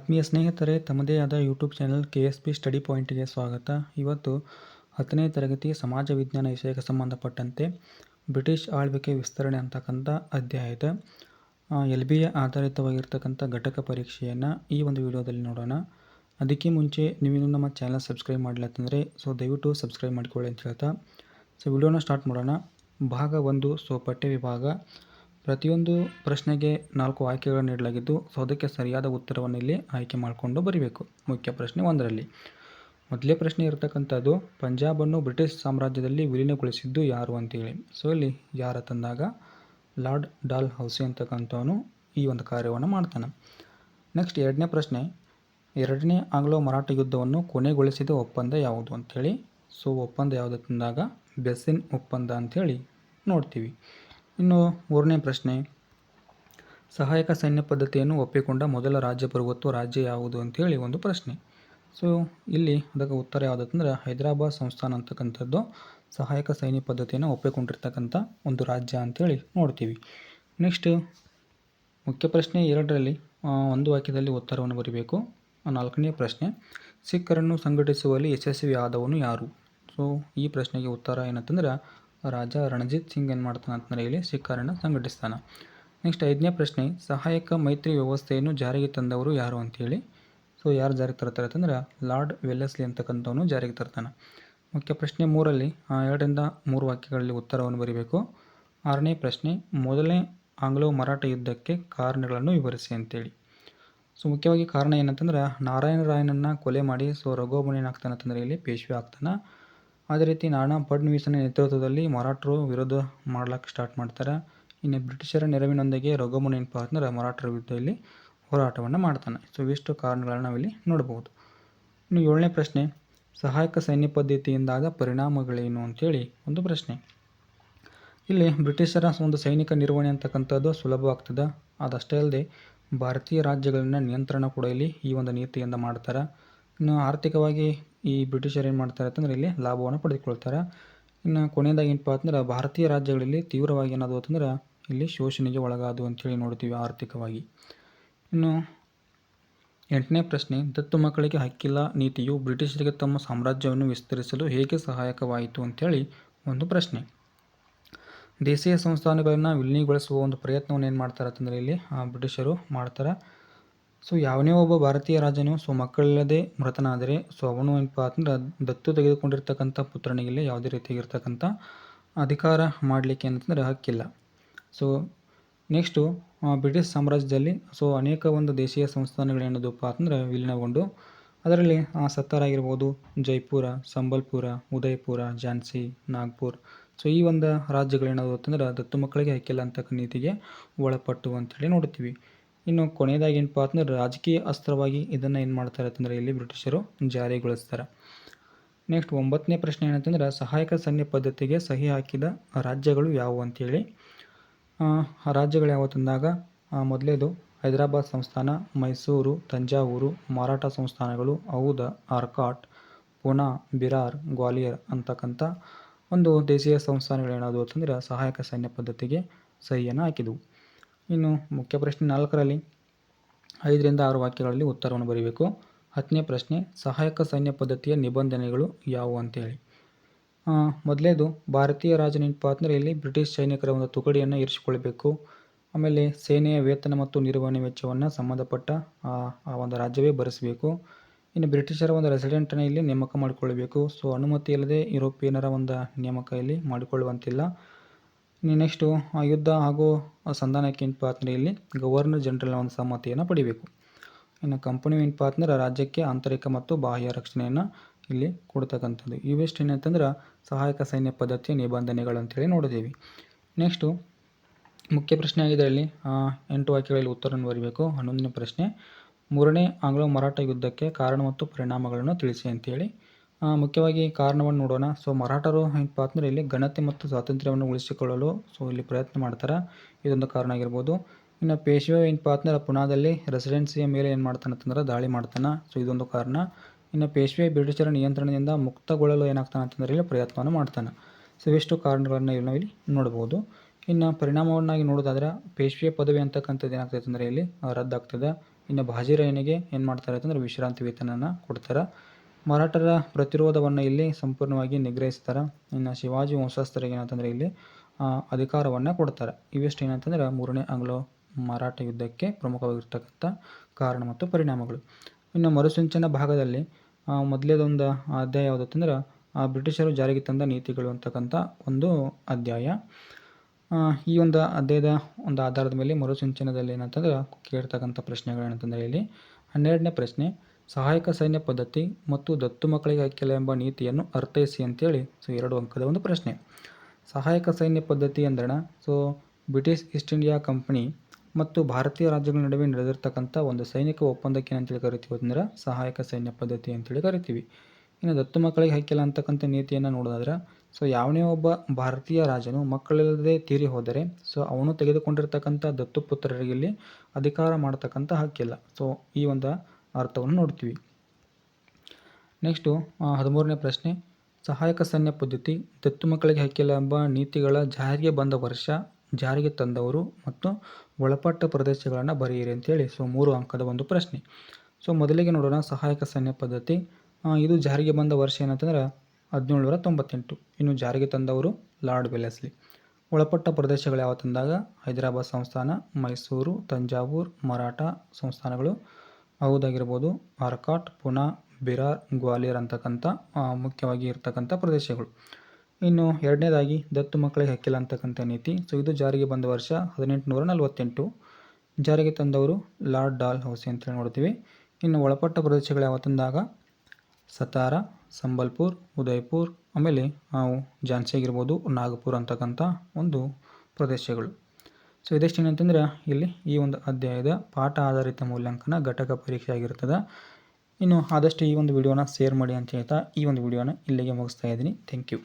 ಆತ್ಮೀಯ ಸ್ನೇಹಿತರೆ, ತಮ್ಮದೇ ಆದ YouTube channel K S P study ಪಾಯಿಂಟಿಗೆ ಸ್ವಾಗತ. ಇವತ್ತು ಹತ್ತನೇ ತರಗತಿ ಸಮಾಜ ವಿಜ್ಞಾನ ವಿಷಯಕ್ಕೆ ಸಂಬಂಧಪಟ್ಟಂತೆ ಬ್ರಿಟಿಷ್ ಆಳ್ವಿಕೆ ವಿಸ್ತರಣೆ ಅಂತಕ್ಕಂಥ ಅಧ್ಯಾಯದ ಎಲ್ ಬಿ ಎ ಆಧಾರಿತವಾಗಿರ್ತಕ್ಕಂಥ ಘಟಕ ಪರೀಕ್ಷೆಯನ್ನು ಈ ಒಂದು ವಿಡಿಯೋದಲ್ಲಿ ನೋಡೋಣ. ಅದಕ್ಕೆ ಮುಂಚೆ ನೀವು ನಮ್ಮ ಚಾನಲ್ ಸಬ್ಸ್ಕ್ರೈಬ್ ಮಾಡಲತ್ತಂದರೆ ಸೊ ದಯವಿಟ್ಟು ಸಬ್ಸ್ಕ್ರೈಬ್ ಮಾಡಿಕೊಳ್ಳಿ ಅಂತ ಹೇಳ್ತಾ. ಸೊ ವಿಡಿಯೋನ ಸ್ಟಾರ್ಟ್ ಮಾಡೋಣ. ಭಾಗ ಒಂದು ಸೊ ಪಠ್ಯ ವಿಭಾಗ. ಪ್ರತಿಯೊಂದು ಪ್ರಶ್ನೆಗೆ ನಾಲ್ಕು ಆಯ್ಕೆಗಳನ್ನು ನೀಡಲಾಗಿದ್ದು, ಸೊ ಅದಕ್ಕೆ ಸರಿಯಾದ ಉತ್ತರವನ್ನು ಇಲ್ಲಿ ಆಯ್ಕೆ ಮಾಡಿಕೊಂಡು ಬರೀಬೇಕು. ಮುಖ್ಯ ಪ್ರಶ್ನೆ ಒಂದರಲ್ಲಿ, ಮೊದಲೇ ಪ್ರಶ್ನೆ ಇರತಕ್ಕಂಥದ್ದು, ಪಂಜಾಬನ್ನು ಬ್ರಿಟಿಷ್ ಸಾಮ್ರಾಜ್ಯದಲ್ಲಿ ವಿಲೀನಗೊಳಿಸಿದ್ದು ಯಾರು ಅಂತೇಳಿ. ಸೊ ಇಲ್ಲಿ ಯಾರ ತಂದಾಗ? ಲಾರ್ಡ್ ಡಾಲ್ ಹೌಸಿ ಅಂತಕ್ಕಂಥವನು ಈ ಒಂದು ಕಾರ್ಯವನ್ನು ಮಾಡ್ತಾನೆ. ನೆಕ್ಸ್ಟ್ ಎರಡನೇ ಪ್ರಶ್ನೆ, ಎರಡನೇ ಆಂಗ್ಲೋ ಮರಾಠ ಯುದ್ಧವನ್ನು ಕೊನೆಗೊಳಿಸಿದ ಒಪ್ಪಂದ ಯಾವುದು ಅಂಥೇಳಿ ಸೊ ಒಪ್ಪಂದ ಯಾವುದು ತಂದಾಗ? ಬೆಸ್ಸಿನ್ ಒಪ್ಪಂದ ಅಂಥೇಳಿ ನೋಡ್ತೀವಿ. ಇನ್ನು ಮೂರನೇ ಪ್ರಶ್ನೆ. ಸಹಾಯಕ ಸೈನ್ಯ ಪದ್ಧತಿಯನ್ನು ಒಪ್ಪಿಕೊಂಡ ಮೊದಲ ರಾಜ್ಯ ಪ್ರಭುತ್ವ ರಾಜ್ಯ ಯಾವುದು ಅಂತೇಳಿ ಒಂದು ಪ್ರಶ್ನೆ. ಸೊ ಇಲ್ಲಿ ಅದಕ್ಕೆ ಉತ್ತರ ಯಾವುದಂದ್ರೆ ಹೈದರಾಬಾದ್ ಸಂಸ್ಥಾನ ಅಂತಕ್ಕಂಥದ್ದು ಸಹಾಯಕ ಸೈನ್ಯ ಪದ್ಧತಿಯನ್ನು ಒಪ್ಪಿಕೊಂಡಿರ್ತಕ್ಕಂಥ ಒಂದು ರಾಜ್ಯ ಅಂತೇಳಿ ನೋಡ್ತೀವಿ. ನೆಕ್ಸ್ಟ್ ಮುಖ್ಯ ಪ್ರಶ್ನೆ ಎರಡರಲ್ಲಿ ಒಂದು ವಾಕ್ಯದಲ್ಲಿ ಉತ್ತರವನ್ನು ಬರೀಬೇಕು. ನಾಲ್ಕನೇ ಪ್ರಶ್ನೆ, ಸಿಖ್ಖರನ್ನು ಸಂಘಟಿಸುವಲ್ಲಿ ಯಶಸ್ವಿ ಆದವನು ಯಾರು? ಸೊ ಈ ಪ್ರಶ್ನೆಗೆ ಉತ್ತರ ಏನಂತಂದ್ರೆ ರಾಜ ರಣಜಿತ್ ಸಿಂಗ್ ಏನು ಮಾಡ್ತಾನೆ ಅಂತಂದರೆ ಇಲ್ಲಿ ಸಿಖ್ಖರನ್ನು ಸಂಘಟಿಸ್ತಾನೆ. ನೆಕ್ಸ್ಟ್ ಐದನೇ ಪ್ರಶ್ನೆ, ಸಹಾಯಕ ಮೈತ್ರಿ ವ್ಯವಸ್ಥೆಯನ್ನು ಜಾರಿಗೆ ತಂದವರು ಯಾರು ಅಂತೇಳಿ ಸೊ ಯಾರು ಜಾರಿಗೆ ತರ್ತಾರೆ ಅಂತಂದ್ರೆ ಲಾರ್ಡ್ ವೆಲ್ಲೆಸ್ಲಿ ಅಂತಕ್ಕಂಥವನು ಜಾರಿಗೆ ತರ್ತಾನೆ. ಮುಖ್ಯ ಪ್ರಶ್ನೆ ಮೂರಲ್ಲಿ ಎರಡರಿಂದ ಮೂರು ವಾಕ್ಯಗಳಲ್ಲಿ ಉತ್ತರವನ್ನು ಬರೀಬೇಕು. ಆರನೇ ಪ್ರಶ್ನೆ, ಮೊದಲನೇ ಆಂಗ್ಲೋ ಮರಾಠ ಯುದ್ಧಕ್ಕೆ ಕಾರಣಗಳನ್ನು ವಿವರಿಸಿ ಅಂತೇಳಿ. ಸೊ ಮುಖ್ಯವಾಗಿ ಕಾರಣ ಏನಂತಂದ್ರೆ ನಾರಾಯಣ ರಾಯನನ್ನು ಕೊಲೆ ಮಾಡಿ, ಸೊ ರಘುಬನ್ ಏನಾಗ್ತಾನೆ ಅಂತಂದರೆ ಇಲ್ಲಿ ಪೇಶ್ವೆ ಆಗ್ತಾನೆ. ಅದೇ ರೀತಿ ನಾನಾ ಫಡ್ನವೀಸನ ನೇತೃತ್ವದಲ್ಲಿ ಮರಾಠರು ವಿರೋಧ ಮಾಡ್ಲಿಕ್ಕೆ ಸ್ಟಾರ್ಟ್ ಮಾಡ್ತಾರೆ. ಇನ್ನು ಬ್ರಿಟಿಷರ ನೆರವಿನೊಂದಿಗೆ ರಘುಮನ್ ಏನಪ್ಪ ಅಂತಂದ್ರೆ ಮರಾಠರ ವಿರುದ್ಧದಲ್ಲಿ ಹೋರಾಟವನ್ನು ಮಾಡ್ತಾನೆ. ಸೊ ಇವಿಷ್ಟು ಕಾರಣಗಳನ್ನು ನಾವಿಲ್ಲಿ ನೋಡ್ಬೋದು. ಇನ್ನು ಏಳನೇ ಪ್ರಶ್ನೆ, ಸಹಾಯಕ ಸೈನ್ಯ ಪದ್ಧತಿಯಿಂದಾದ ಪರಿಣಾಮಗಳೇನು ಅಂತೇಳಿ ಒಂದು ಪ್ರಶ್ನೆ. ಇಲ್ಲಿ ಬ್ರಿಟಿಷರ ಒಂದು ಸೈನಿಕ ನಿರ್ವಹಣೆ ಅಂತಕ್ಕಂಥದ್ದು ಸುಲಭವಾಗ್ತದೆ ಅದಷ್ಟೇ ಅಲ್ಲದೆ, ಭಾರತೀಯ ರಾಜ್ಯಗಳನ್ನ ನಿಯಂತ್ರಣ ಕೂಡ ಇಲ್ಲಿ ಈ ಒಂದು ನೀತಿಯಿಂದ ಮಾಡ್ತಾರೆ. ಇನ್ನು ಆರ್ಥಿಕವಾಗಿ ಈ ಬ್ರಿಟಿಷರು ಏನು ಮಾಡ್ತಾರೆ ಅಂತಂದ್ರೆ ಇಲ್ಲಿ ಲಾಭವನ್ನು ಪಡೆದುಕೊಳ್ತಾರೆ. ಇನ್ನು ಕೊನೆಯದಾಗಿ ಏನಪ್ಪ ಅಂತಂದ್ರೆ ಭಾರತೀಯ ರಾಜ್ಯಗಳಲ್ಲಿ ತೀವ್ರವಾಗಿ ಏನಾದವು ಅಂತಂದ್ರೆ ಇಲ್ಲಿ ಶೋಷಣೆಗೆ ಒಳಗಾದವು ಅಂತೇಳಿ ನೋಡ್ತೀವಿ ಆರ್ಥಿಕವಾಗಿ. ಇನ್ನು ಎಂಟನೇ ಪ್ರಶ್ನೆ, ದತ್ತು ಮಕ್ಕಳಿಗೆ ಹಕ್ಕಿಲ್ಲ ನೀತಿಯು ಬ್ರಿಟಿಷರಿಗೆ ತಮ್ಮ ಸಾಮ್ರಾಜ್ಯವನ್ನು ವಿಸ್ತರಿಸಲು ಹೇಗೆ ಸಹಾಯಕವಾಯಿತು ಅಂತೇಳಿ ಒಂದು ಪ್ರಶ್ನೆ. ದೇಶೀಯ ಸಂಸ್ಥಾನಗಳನ್ನು ವಿಲೀನಗೊಳಿಸುವ ಒಂದು ಪ್ರಯತ್ನವನ್ನು ಏನು ಮಾಡ್ತಾರೆ ಅಂತಂದರೆ ಇಲ್ಲಿ ಬ್ರಿಟಿಷರು ಮಾಡ್ತಾರೆ. ಸೊ ಯಾವನೇ ಒಬ್ಬ ಭಾರತೀಯ ರಾಜನು ಸೊ ಮಕ್ಕಳಿಲ್ಲದೆ ಮೃತನಾದರೆ ಸೊ ಅವನು ಏನಪ್ಪ ಅಂತಂದ್ರೆ ದತ್ತು ತೆಗೆದುಕೊಂಡಿರ್ತಕ್ಕಂಥ ಪುತ್ರನಿಗೆ ಯಾವುದೇ ರೀತಿಯಾಗಿರ್ತಕ್ಕಂಥ ಅಧಿಕಾರ ಮಾಡಲಿಕ್ಕೆ ಅಂತಂದ್ರೆ ಹಕ್ಕಿಲ್ಲ. ಸೊ ನೆಕ್ಸ್ಟು ಬ್ರಿಟಿಷ್ ಸಾಮ್ರಾಜ್ಯದಲ್ಲಿ ಸೊ ಅನೇಕ ಒಂದು ದೇಶೀಯ ಸಂಸ್ಥಾನಗಳು ಏನದಪ್ಪ ಅಂತಂದ್ರೆ ವಿಲೀನಗೊಂಡು ಅದರಲ್ಲಿ ಆ, ಸತ್ತಾರ್ ಆಗಿರ್ಬೋದು ಜೈಪುರ ಸಂಬಲ್ಪುರ ಉದಯಪುರ ಝಾನ್ಸಿ ನಾಗ್ಪುರ್. ಸೊ ಈ ಒಂದು ರಾಜ್ಯಗಳೇನಾದವು ಅಂತಂದ್ರೆ ದತ್ತು ಮಕ್ಕಳಿಗೆ ಹಕ್ಕಿಲ್ಲ ಅಂತಕ್ಕ ನೀತಿಗೆ ಒಳಪಟ್ಟು ಅಂತೇಳಿ ನೋಡ್ತೀವಿ ಇನ್ನು ಕೊನೆಯದಾಗಿ ಏನಪ್ಪ ಅಂತಂದ್ರೆ ರಾಜಕೀಯ ಅಸ್ತ್ರವಾಗಿ ಇದನ್ನು ಏನು ಮಾಡ್ತಾರೆ ಅಂತಂದರೆ ಇಲ್ಲಿ ಬ್ರಿಟಿಷರು ಜಾರಿಗೊಳಿಸ್ತಾರೆ. ನೆಕ್ಸ್ಟ್ ಒಂಬತ್ತನೇ ಪ್ರಶ್ನೆ ಏನಂತಂದ್ರೆ ಸಹಾಯಕ ಸೈನ್ಯ ಪದ್ಧತಿಗೆ ಸಹಿ ಹಾಕಿದ ರಾಜ್ಯಗಳು ಯಾವುವು ಅಂತೇಳಿ. ಆ, ರಾಜ್ಯಗಳು ಯಾವ ತಂದಾಗ? ಮೊದಲೇದು ಹೈದರಾಬಾದ್ ಸಂಸ್ಥಾನ ಮೈಸೂರು ತಂಜಾವೂರು ಮರಾಠ ಸಂಸ್ಥಾನಗಳು ಔದ ಆರ್ಕಾಟ್ ಪುನಾ ಬಿರಾರ್ ಗ್ವಾಲಿಯರ್ ಅಂತಕ್ಕಂಥ ಒಂದು ದೇಶೀಯ ಸಂಸ್ಥಾನಗಳು ಏನಾದವು ಅಂತಂದ್ರೆ ಸಹಾಯಕ ಸೈನ್ಯ ಪದ್ಧತಿಗೆ ಸಹಿಯನ್ನು ಹಾಕಿದವು. ಇನ್ನು ಮುಖ್ಯ ಪ್ರಶ್ನೆ ನಾಲ್ಕರಲ್ಲಿ ಐದರಿಂದ ಆರು ವಾಕ್ಯಗಳಲ್ಲಿ ಉತ್ತರವನ್ನು ಬರೀಬೇಕು. ಹತ್ತನೇ ಪ್ರಶ್ನೆ, ಸಹಾಯಕ ಸೈನ್ಯ ಪದ್ಧತಿಯ ನಿಬಂಧನೆಗಳು ಯಾವುವು ಅಂತೇಳಿ. ಮೊದಲೇದು, ಭಾರತೀಯ ರಾಜ ಅಂತಂದರೆ ಇಲ್ಲಿ ಬ್ರಿಟಿಷ್ ಸೈನಿಕರ ಒಂದು ತುಕಡಿಯನ್ನು ಇರಿಸಿಕೊಳ್ಬೇಕು ಆಮೇಲೆ ಸೇನೆಯ ವೇತನ ಮತ್ತು ನಿರ್ವಹಣೆ ವೆಚ್ಚವನ್ನು ಸಂಬಂಧಪಟ್ಟ ಆ ಒಂದು ರಾಜ್ಯವೇ ಭರಿಸಬೇಕು. ಇನ್ನು ಬ್ರಿಟಿಷರ ಒಂದು ರೆಸಿಡೆಂಟನ್ನು ಇಲ್ಲಿ ನೇಮಕ ಮಾಡಿಕೊಳ್ಳಬೇಕು. ಸೊ, ಅನುಮತಿ ಇಲ್ಲದೆ ಯುರೋಪಿಯನರ ಒಂದು ನೇಮಕ ಇಲ್ಲಿ ಮಾಡಿಕೊಳ್ಳುವಂತಿಲ್ಲ. ನೆಕ್ಸ್ಟು ಆ ಯುದ್ಧ ಹಾಗೂ ಸಂಧಾನಕ್ಕೆ ಪಾತ್ರೆಯಲ್ಲಿ ಗವರ್ನರ್ ಜನರಲ್ನ ಒಂದು ಸಮ್ಮತಿಯನ್ನು ಪಡಿಬೇಕು. ಇನ್ನು ಕಂಪನಿ ಏನಪ್ಪ ಅಂತಂದ್ರೆ ರಾಜ್ಯಕ್ಕೆ ಆಂತರಿಕ ಮತ್ತು ಬಾಹ್ಯ ರಕ್ಷಣೆಯನ್ನು ಇಲ್ಲಿ ಕೊಡ್ತಕ್ಕಂಥದ್ದು. ಇವೆಷ್ಟು ಏನಂತಂದ್ರೆ ಸಹಾಯಕ ಸೈನ್ಯ ಪದ್ಧತಿಯ ನಿಬಂಧನೆಗಳು ಅಂತೇಳಿ ನೋಡಿದ್ದೀವಿ ನೆಕ್ಸ್ಟು ಮುಖ್ಯ ಪ್ರಶ್ನೆ ಆ, ಎಂಟು ವಾಕ್ಯಗಳಲ್ಲಿ ಉತ್ತರವನ್ನು ಬರೀಬೇಕು. ಹನ್ನೊಂದನೇ ಪ್ರಶ್ನೆ ಮೂರನೇ ಆಂಗ್ಲೋ ಮರಾಠ ಯುದ್ಧಕ್ಕೆ ಕಾರಣ ಮತ್ತು ಪರಿಣಾಮಗಳನ್ನು ತಿಳಿಸಿ ಅಂತೇಳಿ ಮುಖ್ಯವಾಗಿ ಕಾರಣವನ್ನು ನೋಡೋಣ. ಸೊ ಮರಾಠರು ಏನಪ್ಪ ಅಂತಂದರೆ ಇಲ್ಲಿ ಘನತೆ ಮತ್ತು ಸ್ವಾತಂತ್ರ್ಯವನ್ನು ಉಳಿಸಿಕೊಳ್ಳಲು ಸೊ ಇಲ್ಲಿ ಪ್ರಯತ್ನ ಮಾಡ್ತಾರೆ? ಇದೊಂದು ಕಾರಣ ಆಗಿರ್ಬೋದು. ಇನ್ನು ಪೇಶ್ವೆ ಏನಪ್ಪ ಅಂತಂದ್ರೆ ಪುನಾದಲ್ಲಿ ರೆಸಿಡೆನ್ಸಿಯ ಮೇಲೆ ಏನು ಮಾಡ್ತಾನೆ ಅಂತಂದ್ರೆ ದಾಳಿ ಮಾಡ್ತಾನೆ. ಸೊ ಇದೊಂದು ಕಾರಣ. ಇನ್ನು ಪೇಶ್ವೆ ಬ್ರಿಟಿಷರ ನಿಯಂತ್ರಣದಿಂದ ಮುಕ್ತಗೊಳ್ಳಲು ಏನಾಗ್ತಾನೆ ಅಂತಂದರೆ ಇಲ್ಲಿ ಪ್ರಯತ್ನವನ್ನು ಮಾಡ್ತಾನೆ. ಸೊ ಇವೆಷ್ಟು ಕಾರಣಗಳನ್ನು ಇಲ್ಲಿ ನಾವಿಲ್ಲಿ ನೋಡ್ಬೋದು. ಇನ್ನು ಪರಿಣಾಮವನ್ನಾಗಿ ನೋಡೋದಾದ್ರೆ ಪೇಶ್ವೆ ಪದವಿ ಅಂತಕ್ಕಂಥದ್ದು ಏನಾಗ್ತೈತೆ ಅಂದರೆ ಇಲ್ಲಿ ರದ್ದಾಗ್ತದೆ. ಇನ್ನು ಬಾಜಿರಾಯನಿಗೆ ಏನು ಮಾಡ್ತಾರೆ ಅಂತಂದ್ರೆ ವಿಶ್ರಾಂತಿ ವೇತನನ ಕೊಡ್ತಾರೆ? ಮರಾಠರ ಪ್ರತಿರೋಧವನ್ನು ಇಲ್ಲಿ ಸಂಪೂರ್ಣವಾಗಿ ನಿಗ್ರಹಿಸ್ತಾರೆ. ಇನ್ನು ಶಿವಾಜಿ ವಂಶಸ್ಥರಿಗೆ ಏನಂತಂದರೆ ಇಲ್ಲಿ ಅಧಿಕಾರವನ್ನು ಕೊಡ್ತಾರೆ. ಇವೆಷ್ಟು ಏನಂತಂದ್ರೆ ಮೂರನೇ ಆಂಗ್ಲೋ ಮರಾಠ ಯುದ್ಧಕ್ಕೆ ಪ್ರಮುಖವಾಗಿರ್ತಕ್ಕಂಥ ಕಾರಣ ಮತ್ತು ಪರಿಣಾಮಗಳು. ಇನ್ನು ಮರುಸಿಂಚನ ಭಾಗದಲ್ಲಿ ಮೊದಲೇದೊಂದು ಅಧ್ಯಾಯ ಆ, ಬ್ರಿಟಿಷರು ಜಾರಿಗೆ ತಂದ ನೀತಿಗಳು ಅಂತಕ್ಕಂಥ ಒಂದು ಅಧ್ಯಾಯ. ಈ ಒಂದು ಅಧ್ಯಾಯದ ಒಂದು ಆಧಾರದ ಮೇಲೆ ಮರುಸಿಂಚನದಲ್ಲಿ ಏನಂತಂದ್ರೆ ಕೇಳ್ತಕ್ಕಂಥ ಪ್ರಶ್ನೆಗಳು ಏನಂತಂದರೆ ಇಲ್ಲಿ, ಹನ್ನೆರಡನೇ ಪ್ರಶ್ನೆ ಸಹಾಯಕ ಸೈನ್ಯ ಪದ್ಧತಿ ಮತ್ತು ದತ್ತು ಮಕ್ಕಳಿಗೆ ಹಕ್ಕಿಲ್ಲ ಎಂಬ ನೀತಿಯನ್ನು ಅರ್ಥೈಸಿ ಅಂತೇಳಿ ಸೊ ಎರಡು ಅಂಕದ ಒಂದು ಪ್ರಶ್ನೆ. ಸಹಾಯಕ ಸೈನ್ಯ ಪದ್ಧತಿ ಅಂದ್ರಣ, so British East India company ಮತ್ತು ಭಾರತೀಯ ರಾಜ್ಯಗಳ ನಡುವೆ ನಡೆದಿರ್ತಕ್ಕಂಥ ಒಂದು ಸೈನಿಕ ಒಪ್ಪಂದಕ್ಕೆ ಏನಂತೇಳಿ ಕರಿತೀವಿ ಅಂದ್ರೆ ಸಹಾಯಕ ಸೈನ್ಯ ಪದ್ಧತಿ ಅಂತೇಳಿ ಕರಿತೀವಿ. ಇನ್ನು ದತ್ತು ಮಕ್ಕಳಿಗೆ ಹಕ್ಕಿಲ್ಲ ಅಂತಕ್ಕಂಥ ನೀತಿಯನ್ನು ನೋಡೋದಾದ್ರೆ, ಸೊ ಯಾವನೇ ಒಬ್ಬ ಭಾರತೀಯ ರಾಜನು ಮಕ್ಕಳಿಲ್ಲದೆ ತೀರಿ ಹೋದರೆ, ಸೊ ಅವನು ತೆಗೆದುಕೊಂಡಿರ್ತಕ್ಕಂಥ ದತ್ತು ಪುತ್ರರಿಗೆ ಇಲ್ಲಿ ಅಧಿಕಾರ ಮಾಡತಕ್ಕಂಥ ಹಕ್ಕಿಲ್ಲ. ಸೊ ಈ ಒಂದು ಅರ್ಥವನ್ನು ನೋಡ್ತೀವಿ. ನೆಕ್ಸ್ಟು ಹದಿಮೂರನೇ ಪ್ರಶ್ನೆ. ಸಹಾಯಕ ಸೈನ್ಯ ಪದ್ಧತಿ, ದತ್ತು ಮಕ್ಕಳಿಗೆ ಹಕ್ಕಿಲ್ಲ ಎಂಬ ನೀತಿಗಳ ಜಾರಿಗೆ ಬಂದ ವರ್ಷ ಜಾರಿಗೆ ತಂದವರು ಮತ್ತು ಒಳಪಟ್ಟ ಪ್ರದೇಶಗಳನ್ನು ಬರೆಯಿರಿ ಅಂತೇಳಿ. ಸೊ, ಮೂರು ಅಂಕದ ಒಂದು ಪ್ರಶ್ನೆ. ಸೊ, ಮೊದಲಿಗೆ ನೋಡೋಣ ಸಹಾಯಕ ಸೈನ್ಯ ಪದ್ಧತಿ. ಇದು ಜಾರಿಗೆ ಬಂದ ವರ್ಷ ಏನಂತಂದ್ರೆ ಹದಿನೇಳುನೂರ ತೊಂಬತ್ತೆಂಟು. ಇನ್ನು ಜಾರಿಗೆ ತಂದವರು ಲಾರ್ಡ್ ವೆಲೆಸ್ಲಿ ಒಳಪಟ್ಟ ಪ್ರದೇಶಗಳು ಯಾವ ತಂದಾಗ? ಹೈದರಾಬಾದ್ ಸಂಸ್ಥಾನ, ಮೈಸೂರು, ತಂಜಾವೂರ್, ಮರಾಠ ಸಂಸ್ಥಾನಗಳು. ಹೌದಾಗಿರ್ಬೋದು. ಆರ್ಕಾಟ್ ಪುನಾ, ಬಿರಾರ್, ಗ್ವಾಲಿಯರ್ ಅಂತಕ್ಕಂಥ ಮುಖ್ಯವಾಗಿ ಇರ್ತಕ್ಕಂಥ ಪ್ರದೇಶಗಳು. ಇನ್ನು ಎರಡನೇದಾಗಿ ದತ್ತು ಮಕ್ಕಳಿಗೆ ಹಕ್ಕಿಲ್ಲ ಅಂತಕ್ಕಂಥ ನೀತಿ. ಸೊ ಇದು ಜಾರಿಗೆ ಬಂದ ವರ್ಷ ಹದಿನೆಂಟುನೂರ ನಲವತ್ತೆಂಟು ಜಾರಿಗೆ ತಂದವರು ಲಾರ್ಡ್ ಡಾಲ್ ಹೌಸಿ ಅಂತೇಳಿ ನೋಡ್ತೀವಿ. ಇನ್ನು ಒಳಪಟ್ಟ ಪ್ರದೇಶಗಳು ಯಾವತ್ತಂದಾಗ ಸತಾರ, ಸಂಬಲ್ಪುರ್, ಉದಯ್ಪುರ್, ಆಮೇಲೆ ನಾವು ಝಾನ್ಸಿ ಆಗಿರ್ಬೋದು, ನಾಗಪುರ್ ಅಂತಕ್ಕಂಥ ಒಂದು ಪ್ರದೇಶಗಳು. ಸೊ ಇದಿಷ್ಟು ಏನಂತಂದ್ರೆ ಇಲ್ಲಿ ಈ ಒಂದು ಅಧ್ಯಾಯದ ಪಾಠ ಆಧಾರಿತ ಮೂಲ್ಯಾಂಕನ ಘಟಕ ಪರೀಕ್ಷೆ ಆಗಿರ್ತದೆ. ಇನ್ನು ಆದಷ್ಟು ಈ ಒಂದು ವಿಡಿಯೋನ ಶೇರ್ ಮಾಡಿ ಅಂತ ಹೇಳ್ತಾ ಈ ಒಂದು ವಿಡಿಯೋನ ಇಲ್ಲಿಗೆ ಮುಗಿಸ್ತಾ ಇದ್ದೀನಿ. Thank you